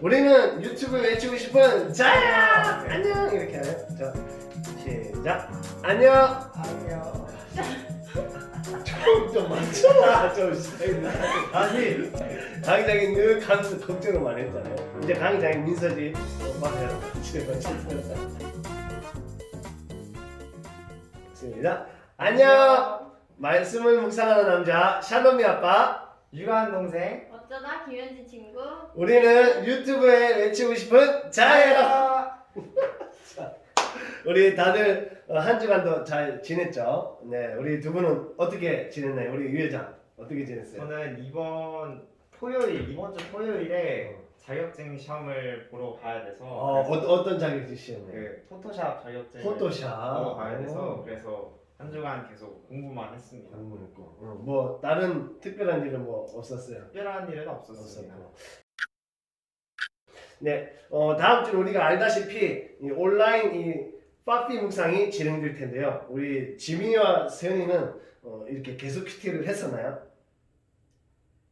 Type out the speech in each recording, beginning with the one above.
우리는 유튜브 외치고 싶은 자야! 안녕! 이렇게 하요. 자 시작. 안녕! 안녕. 좀 맞춰라 좀 다시 강의장이 늘 가면서 걱정을 많이 했잖아요. 이제 강의장이 민서지. 어, 맞아요. 시작 안녕! 말씀을 묵상하는 남자 샬롬이 아빠. 유관 동생. 어쩌다 김현지 친구 우리는 유튜브에 외치고 싶은 자예요. 우리 다들 어, 한 주간도 잘 지냈죠? 네, 우리 두 분은 어떻게 지냈나요? 우리 유 회장 어떻게 지냈어요? 저는 이번 토요일 이번 주 토요일에 자격증 시험을 보러 가야 돼서 어, 어 그래서 어떤 자격증 시험이에요? 그 포토샵 자격증 포토샵. 보러 가야 돼서 오. 그래서 한 주간 계속 공부만 했습니다. 공부했고, 어, 뭐 다른 특별한 일은 뭐 없었어요? 특별한 일은 없었습니다. 없었고. 네, 어, 다음 주 우리가 알다시피 이 온라인 이 파피 묵상이 진행될 텐데요. 우리 지민이와 세연이는 어, 이렇게 계속 큐티를 했었나요?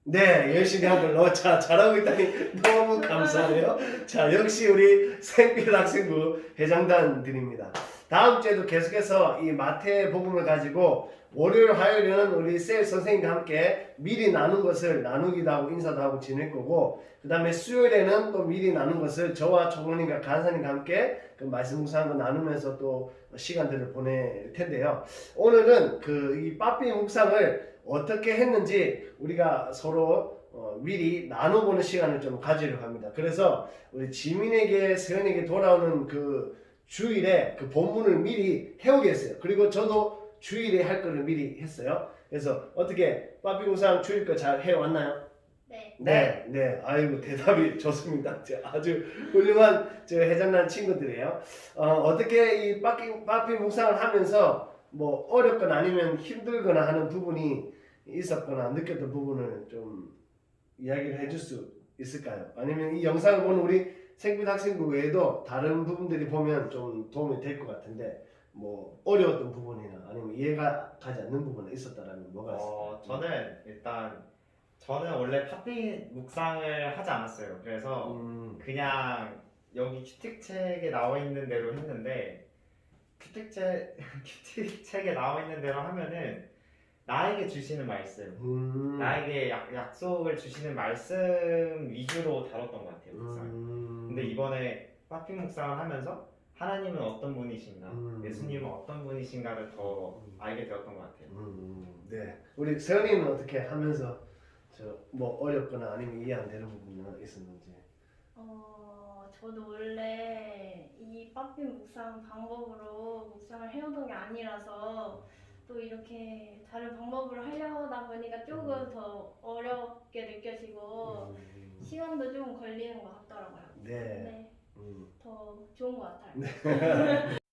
네, 열심히 한 걸로. 자, 잘하고 있다니 너무 감사해요. 자, 역시 우리 생필 학생부 회장단들입니다. 다음 주에도 계속해서 이 마태 복음을 가지고 월요일, 화요일에는 우리 셀 선생님과 함께 미리 나눈 것을 나누기도 하고 인사도 하고 지낼 거고 그 다음에 수요일에는 또 미리 나눈 것을 저와 총무님과 간사님과 함께 그 말씀 묵상한 거 나누면서 또 시간들을 보낼 텐데요. 오늘은 그 이 빠삐 묵상을 어떻게 했는지 우리가 서로 어, 미리 나눠보는 시간을 좀 가지려고 합니다. 그래서 우리 지민에게 세연에게 돌아오는 그 주일에 그 본문을 미리 해오겠어요. 그리고 저도 주일에 할 거를 미리 했어요. 그래서 어떻게 빠삐 묵상 주일 거 잘 해왔나요? 네 네, 네, 아이고 대답이 좋습니다. 저 아주 훌륭한 저 해장난 친구들이에요. 어, 어떻게 이 빠삐 빠삐 묵상을 하면서 뭐 어렵거나 아니면 힘들거나 하는 부분이 있었거나 느꼈던 부분을 좀 이야기를 해줄 수 있을까요? 아니면 이 영상을 보는 우리 생필 학생부 외에도 다른 부분들이 보면 좀 도움이 될 것 같은데 뭐 어려웠던 부분이나 아니면 이해가 가지 않는 부분이 있었다라면 뭐가 있을까요? 어, 저는 일단 저는 원래 파피 묵상을 하지 않았어요. 그래서 음, 그냥 여기 큐틱책에 나와 있는 대로 했는데 큐틱책 큐틱책에 나와 있는 대로 하면은 나에게 주시는 말씀, 음, 나에게 약, 약속을 주시는 말씀 위주로 다뤘던 것 같아요. 묵상. 음, 근데 이번에 파피 묵상을 하면서 하나님은 어떤 분이신가, 음. 예수님은 어떤 분이신가를 더 알게 되었던 것 같아요. 음, 네. 우리 세연이는 어떻게 하면서 저 뭐 어렵거나 아니면 이해 안 되는 부분이 있었는지. 어, 저도 원래 이 빠삐 묵상 방법으로 묵상을 해오던 게 아니라서 또 이렇게 다른 방법으로 하려다 보니까 조금 더 어렵게 느껴지고 음, 시간도 좀 걸리는 것 같더라고요 네. 네, 음. 더 좋은 것 같아요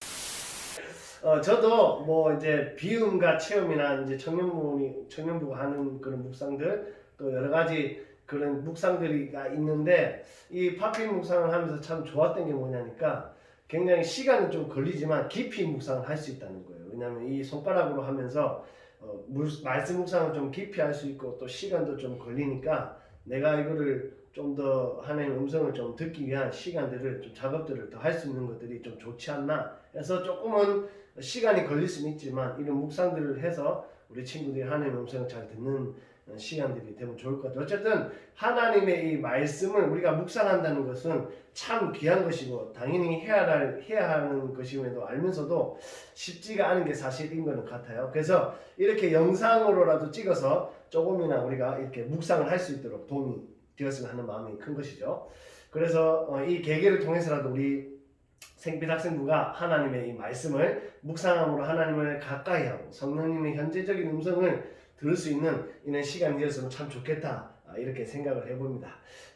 어 저도 뭐 이제 비움과 체험이나 이제 청년부이 청년부가 하는 그런 묵상들 또 여러 가지 그런 묵상들이가 있는데 이 파피 묵상을 하면서 참 좋았던 게 뭐냐니까 굉장히 시간은 좀 걸리지만 깊이 묵상을 할 수 있다는 거예요. 왜냐하면 이 손가락으로 하면서 어, 물, 말씀 묵상을 좀 깊이 할 수 있고 또 시간도 좀 걸리니까 내가 이거를 좀 더 하나님의 음성을 좀 듣기 위한 시간들을 좀 작업들을 더 할 수 있는 것들이 좀 좋지 않나 해서 조금은 시간이 걸릴 수는 있지만 이런 묵상들을 해서 우리 친구들이 하나님의 음성을 잘 듣는 시간들이 되면 좋을 것 같아요. 어쨌든 하나님의 이 말씀을 우리가 묵상한다는 것은 참 귀한 것이고 당연히 해야 할 해야 하는 것임에도 알면서도 쉽지가 않은 게 사실인 것은 같아요. 그래서 이렇게 영상으로라도 찍어서 조금이나 우리가 이렇게 묵상을 할 수 있도록 도움이 되었으면 하는 마음이 큰 것이죠. 그래서 어, 이 계기를 통해서라도 우리 생필 학생부가 하나님의 이 말씀을 묵상함으로 하나님을 가까이 하고 성령님의 현재적인 음성을 들을 수 있는 이런 시간이 되었으면 참 좋겠다 아, 이렇게 생각을 해봅니다.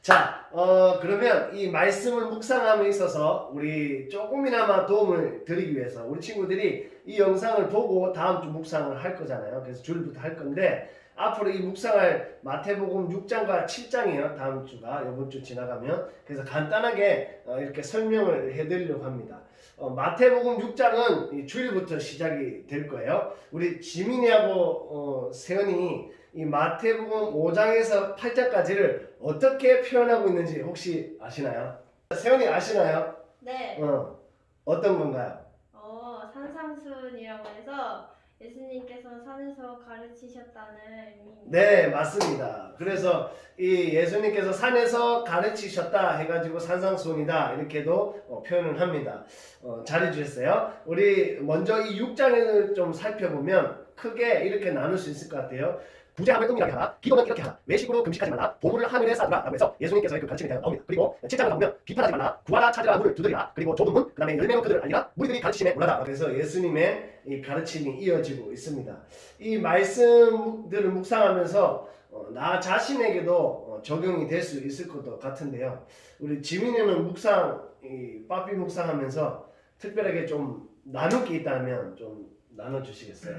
자, 어, 그러면 이 말씀을 묵상함에 있어서 우리 조금이나마 도움을 드리기 위해서 우리 친구들이 이 영상을 보고 다음 주 묵상을 할 거잖아요. 그래서 주일부터 할 건데 앞으로 이 묵상할 마태복음 6장과 7장이에요. 다음 주가 이번 주 지나가면 그래서 간단하게 어, 이렇게 설명을 해드리려고 합니다. 어, 마태복음 6장은 이 주일부터 시작이 될 거예요. 우리 지민이하고 어, 세연이 이 마태복음 5장에서 8장까지를 어떻게 표현하고 있는지 혹시 아시나요? 세연이 아시나요? 네. 어, 어떤 건가요? 어, 산상순이라고 해서 예수님께서 산에서 가르치셨다는 의미입니다. 네, 맞습니다. 그래서 이 예수님께서 산에서 가르치셨다 해가지고 산상수훈이다 이렇게도 어, 표현을 합니다. 어, 잘해주셨어요. 우리 먼저 이 6장을 좀 살펴보면 크게 이렇게 나눌 수 있을 것 같아요. 부자함을 뜸이라게 하라, 기도는 이렇게 하라, 외식으로 금식하지 말라, 보물을 하늘에 쌓으라 라고 해서 예수님께서 그 가르침에 대한 나옵니다. 그리고 7장을 보면 비판하지 말라, 구하라 찾으라 문을 두드리라, 그리고 좁은 문, 그 다음에 열매로 그들을 알리라, 무리들이 가르치심에 올라라. 그래서 예수님의 이 가르침이 이어지고 있습니다. 이 말씀들을 묵상하면서 어, 나 자신에게도 어, 적용이 될 수 있을 것 같은데요. 우리 지민이는 묵상, 이 빠삐 묵상하면서 특별하게 좀 나눌 게 있다면 좀 나눠주시겠어요?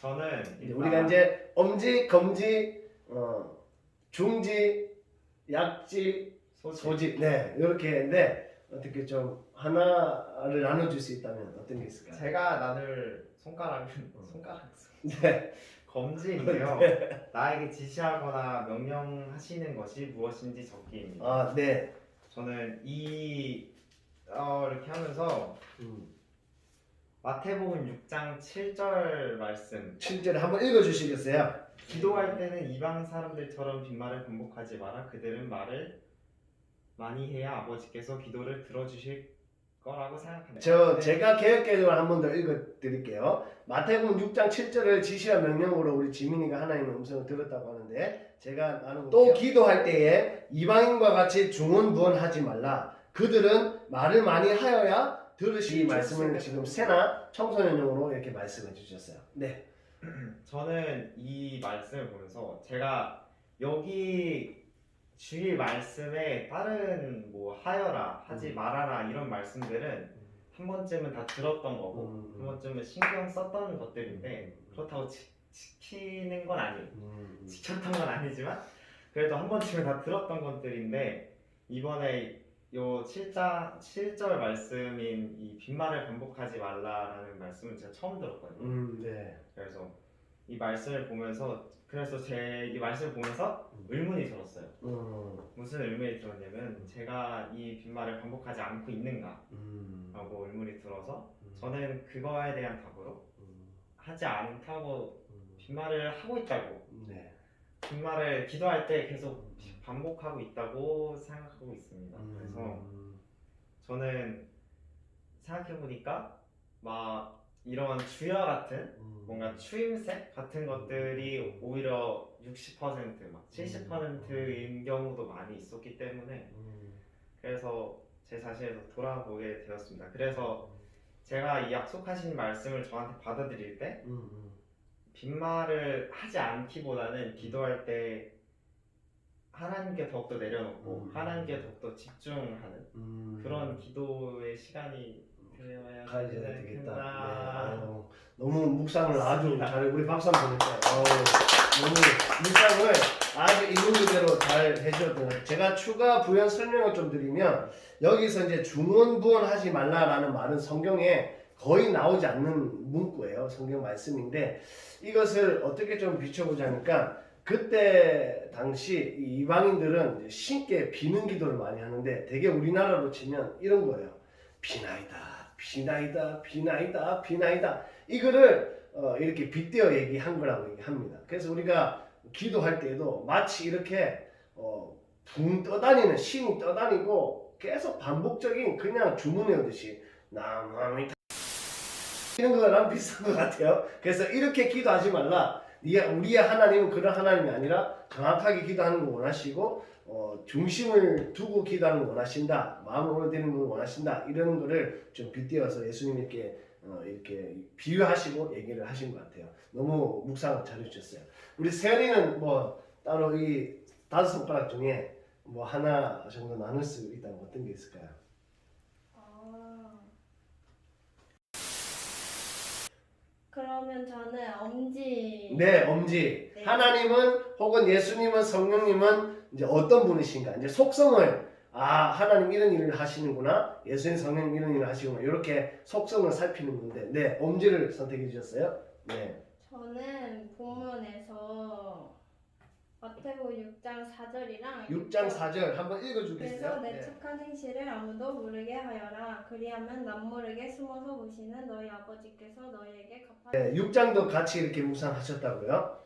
저는 이제 우리가 이제 엄지, 검지, 어, 중지, 약지, 소지, 소지, 네 이렇게 했는데 어떻게 좀 하나를 나눠줄 수 있다면 어떤 게 있을까요? 제가 나눌 손가락은 어. 손가락 네, 검지인데요. 나에게 지시하거나 명령하시는 것이 무엇인지 적기입니다. 아, 네, 저는 이 어, 이렇게 하면서 음. 마태복음 6장 7절 말씀 7절에 한번 읽어주시겠어요? 기도할 때는 이방 사람들처럼 빈말을 반복하지 마라 그들은 말을 많이 해야 아버지께서 기도를 들어주실 거라고 생각합니다. 저 네. 제가 개혁개정을 한 번 더 읽어드릴게요. 마태복음 6장 7절을 지시와 명령으로 우리 지민이가 하나님의 음성을 들었다고 하는데 제가 나는 또 기도할 때에 이방인과 같이 중언부언하지 말라. 그들은 말을 많이 하여야 들으시 이 말씀을 지금 세나 청소년용으로 이렇게 말씀해 주셨어요. 네. 저는 이 말씀을 보면서 제가 여기 주일 말씀에 다른 뭐 하여라 하지 음. 말아라 이런 말씀들은 한 번쯤은 다 들었던 거고 음. 한 번쯤은 신경 썼던 것들인데 그렇다고 지, 지키는 건 아니에요. 음, 지켰던 건 아니지만 그래도 한 번쯤은 다 들었던 것들인데 이번에 요 7장 7절 말씀인 이 빈말을 반복하지 말라라는 말씀은 제가 처음 들었거든요. 음, 네. 그래서 이 말씀을 보면서 그래서 제 이 말씀을 보면서 음. 의문이 들었어요. 음, 무슨 의문이 들었냐면 제가 이 빈말을 반복하지 않고 있는가라고 음, 의문이 들어서 음, 저는 그거에 대한 답으로 음, 하지 않다고 음, 빈말을 하고 있다고 네. 빈말을 기도할 때 계속 반복하고 있다고 생각하고 있습니다. 그래서 음, 저는 생각해 보니까 막 이런 주여 같은 음, 뭔가 추임새 같은 것들이 오히려 60%막 70%인 경우도 많이 있었기 때문에 음, 그래서 제 자신에서 돌아보게 되었습니다. 그래서 제가 이 약속하신 말씀을 저한테 받아들일 때 음, 음. 빈말을 하지 않기보다는 기도할 때 하나님께 더욱더 내려놓고 음. 하나님께 더욱더 집중하는 음. 그런 기도의 시간이 되어야 되겠다. 네. 아유, 너무 묵상을 아주. 잘해. 우리 박수 한번 보낼까요? 너무 묵상을 아주 그대로 잘 해주셨던 제가 추가 부연 설명을 좀 드리면 여기서 이제 중언부언하지 말라라는 말은 성경에 거의 나오지 않는 문구예요. 성경 말씀인데 이것을 어떻게 좀 비춰보자니까 그때 당시 이 이방인들은 신께 비는 기도를 많이 하는데 되게 우리나라로 치면 이런 거예요. 비나이다, 비나이다, 비나이다, 비나이다. 이거를 어, 이렇게 빗대어 얘기한 거라고 얘기합니다. 그래서 우리가 기도할 때에도 마치 이렇게 어, 붕 떠다니는 신이 떠다니고 계속 반복적인 그냥 주문 외우듯이 나무아미타 이런 거랑 비슷한 것 같아요. 그래서 이렇게 기도하지 말라. 네, 우리의 하나님은 그런 하나님이 아니라 정확하게 기도하는 걸 원하시고 어, 중심을 두고 기도하는 걸 원하신다. 마음으로 되는 걸 원하신다. 이런 거를 좀 빗대어서 예수님 이렇게 어, 이렇게 비유하시고 얘기를 하신 것 같아요. 너무 묵상을 잘해주셨어요. 우리 세연이는 뭐 따로 이 다섯 손가락 중에 뭐 하나 정도 나눌 수 있다면 어떤 게 있을까요? 아. 그러면 저는 엄지. 네, 엄지. 네. 하나님은 혹은 예수님은 성령님은 이제 어떤 분이신가? 이제 속성을 아 하나님 이런 일을 하시는구나. 예수님 성령님 이런 일을 하시구나. 이렇게 속성을 살피는 건데, 네, 엄지를 선택해 주셨어요. 네, 저는 본문에서 마태복음 6장 4절이랑 6장 4절 한번 그래서 읽어주겠어요? 내 네. 착한 행실을 아무도 모르게 하여라. 그리하면 남 모르게 숨어서 보시는 너희 아버지께서 너희에게 갚아. 네, 6장도 같이 이렇게 묵상하셨다고요?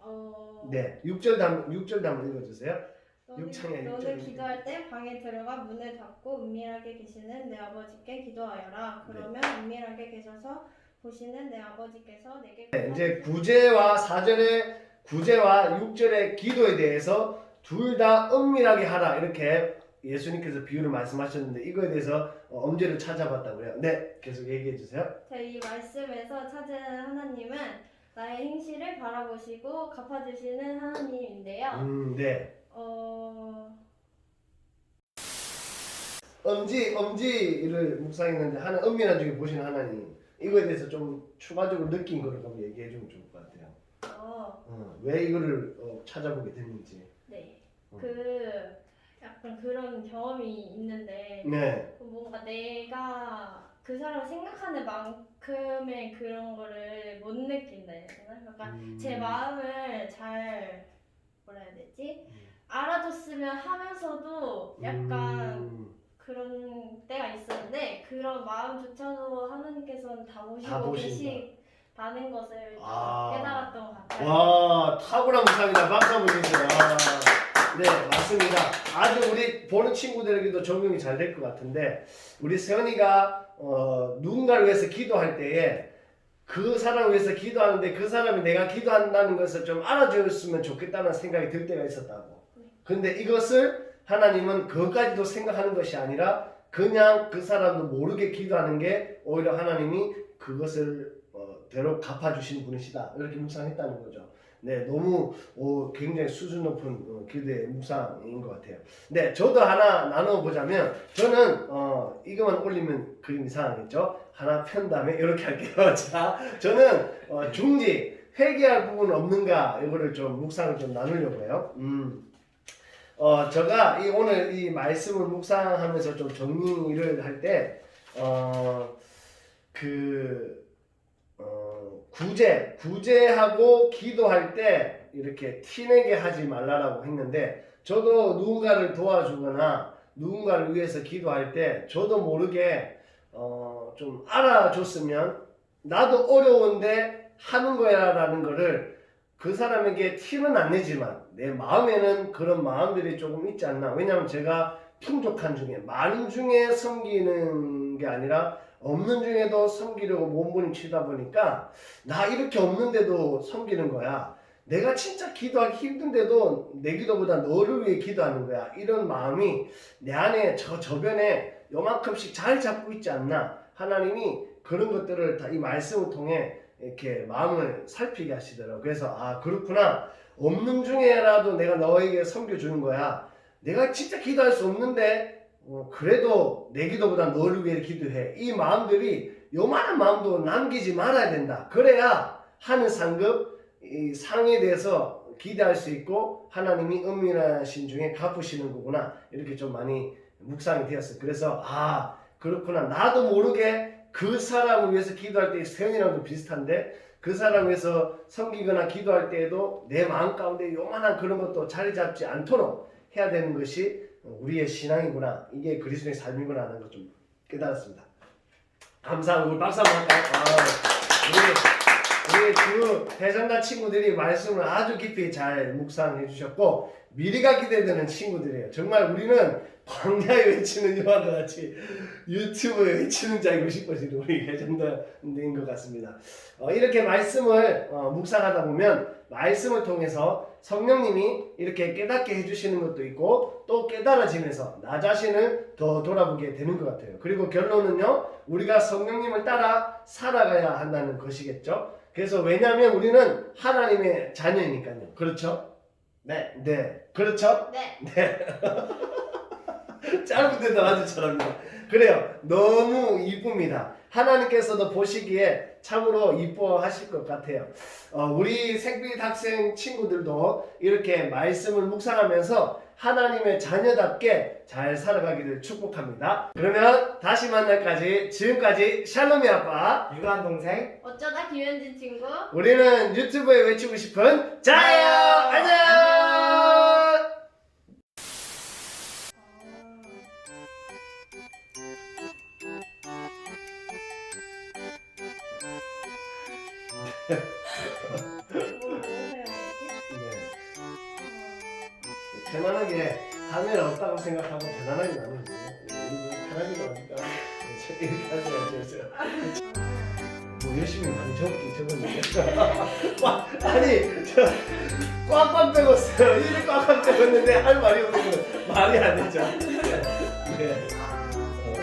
어. 네, 6절 단 6절 한번 읽어주세요. 너는, 육창이야, 너는. 기도할 때 방에 들어가 문을 닫고 은밀하게 계시는 내 아버지께 기도하여라. 그러면 은밀하게 계셔서 보시는 내 아버지께서 내게 네, 이제 구제와 4절의 구제와 6절의 기도에 대해서 둘 다 은밀하게 하라 이렇게 예수님께서 비유를 말씀하셨는데 이거에 대해서 어, 엄지를 찾아봤다고요. 네, 계속 얘기해 주세요. 저이 말씀에서 찾은 하나님은 나의 행실을 바라보시고 갚아주시는 하나님인데요. 음, 네. 어, 엄지, 엄지를 묵상했는데 하나 은밀한 중에 보시는 하나님 이거에 대해서 좀 추가적으로 느낀 거를 한번 얘기해 주면 좋을 것 같아요. 어, 어, 왜 이거를 어, 찾아보게 됐는지. 네. 어. 그 약간 그런 경험이 있는데 네, 뭔가 내가 그 사람을 생각하는 만큼의 그런 거를 못 느낀다 해야 되나? 그러니까 음. 제 마음을 잘 뭐라 해야 되지? 음. 알아줬으면 하면서도 약간 음, 그런 때가 있었는데 그런 마음조차도 하나님께서는 다 보시고 다 보신다. 계시 다는 것을 아. 깨달았던 것 같아요. 와 탁월한 묵상이다. 박수 한번 주세요. 아, 네 맞습니다. 아주 우리 보는 친구들에게도 적용이 잘 될 것 같은데 우리 세연이가 어, 누군가를 위해서 기도할 때에 그 사람을 위해서 기도하는데 그 사람이 내가 기도한다는 것을 좀 알아줬으면 좋겠다는 생각이 들 때가 있었다고. 근데 이것을 하나님은 그것까지도 생각하는 것이 아니라 그냥 그 사람도 모르게 기도하는 게 오히려 하나님이 그것을 어, 대로 갚아주신 분이시다 이렇게 묵상했다는 거죠. 네, 너무 어, 굉장히 수준 높은 어, 기도의 묵상인 것 같아요. 네, 저도 하나 나눠 보자면 저는 어, 이것만 올리면 그림 이상하겠죠. 하나 편 다음에 이렇게 할게요. 자, 저는 어, 중지 회개할 부분 없는가 이거를 좀 묵상을 좀 나누려고 해요. 음. 어, 제가 이 오늘 이 말씀을 묵상하면서 좀 정리를 할 때, 어, 그, 어, 구제, 구제하고 기도할 때 이렇게 티내게 하지 말라라고 했는데, 저도 누군가를 도와주거나 누군가를 위해서 기도할 때, 저도 모르게, 어, 좀 알아줬으면, 나도 어려운데 하는 거야라는 거를 그 사람에게 티는 안 내지만 내 마음에는 그런 마음들이 조금 있지 않나. 왜냐하면 제가 풍족한 중에 많은 중에 섬기는 게 아니라 없는 중에도 섬기려고 몸부림치다 보니까 나 이렇게 없는데도 섬기는 거야. 내가 진짜 기도하기 힘든데도 내 기도보다 너를 위해 기도하는 거야. 이런 마음이 내 안에 저 저변에 요만큼씩 잘 잡고 있지 않나. 하나님이 그런 것들을 다 이 말씀을 통해 이렇게 마음을 살피게 하시더라고요. 그래서 아 그렇구나. 없는 중에라도 내가 너에게 섬겨주는 거야. 내가 진짜 기도할 수 없는데 어, 그래도 내 기도보다 너를 위해 기도해. 이 마음들이 요만한 마음도 남기지 말아야 된다. 그래야 하는 상급 이 상에 대해서 기대할 수 있고 하나님이 은밀하신 중에 갚으시는 거구나. 이렇게 좀 많이 묵상이 되었어요. 그래서 아 그렇구나. 나도 모르게 그 사람을 위해서 기도할 때 세연이랑도 비슷한데 그 사람을 위해서 섬기거나 기도할 때에도 내 마음 가운데 요만한 그런 것도 자리 잡지 않도록 해야 되는 것이 우리의 신앙이구나. 이게 그리스도의 삶이구나 하는 걸 좀 깨달았습니다. 감사하고 우리 박수 한번? 아, 우리, 우리 두 대장가 친구들이 말씀을 아주 깊이 잘 묵상해 주셨고 미리가 기대되는 친구들이에요. 정말 우리는 광야에 외치는 여와 같이 유튜브에 외치는 자 알고 싶어지는 우리 레전드인 것 같습니다. 어, 이렇게 말씀을 어, 묵상하다 보면 말씀을 통해서 성령님이 이렇게 깨닫게 해주시는 것도 있고 또 깨달아지면서 나 자신을 더 돌아보게 되는 것 같아요. 그리고 결론은요, 우리가 성령님을 따라 살아가야 한다는 것이겠죠. 그래서 왜냐하면 우리는 하나님의 자녀이니까요. 그렇죠? 네. 네, 그렇죠? 네. 짧은 데도 아주 잘합니다. 그래요. 너무 이쁩니다. 하나님께서도 보시기에 참으로 이뻐하실 것 같아요. 어, 우리 색빛 학생 친구들도 이렇게 말씀을 묵상하면서 하나님의 자녀답게 잘 살아가기를 축복합니다. 그러면 다시 만날까지 지금까지 샬롬이 아빠. 유한 동생. 어쩌다 김현진 친구. 우리는 유튜브에 외치고 싶은 자요. 안녕 편안하게 카메라 없다고 생각하고 나누세요 우리 편하게 나니까 이렇게 하세요 뭐 열심히 많이 적기 적었는데 꽉 아니 저 꽉꽉 적었어요. 이를 꽉꽉 적었는데 할 말이 없으면 말이 안 되죠. 네. 어,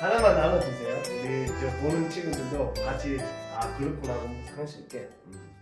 하나만 나눠주세요. 우리 저 보는 친구들도 같이 아 그렇구나. 하고 할수 있게. 음.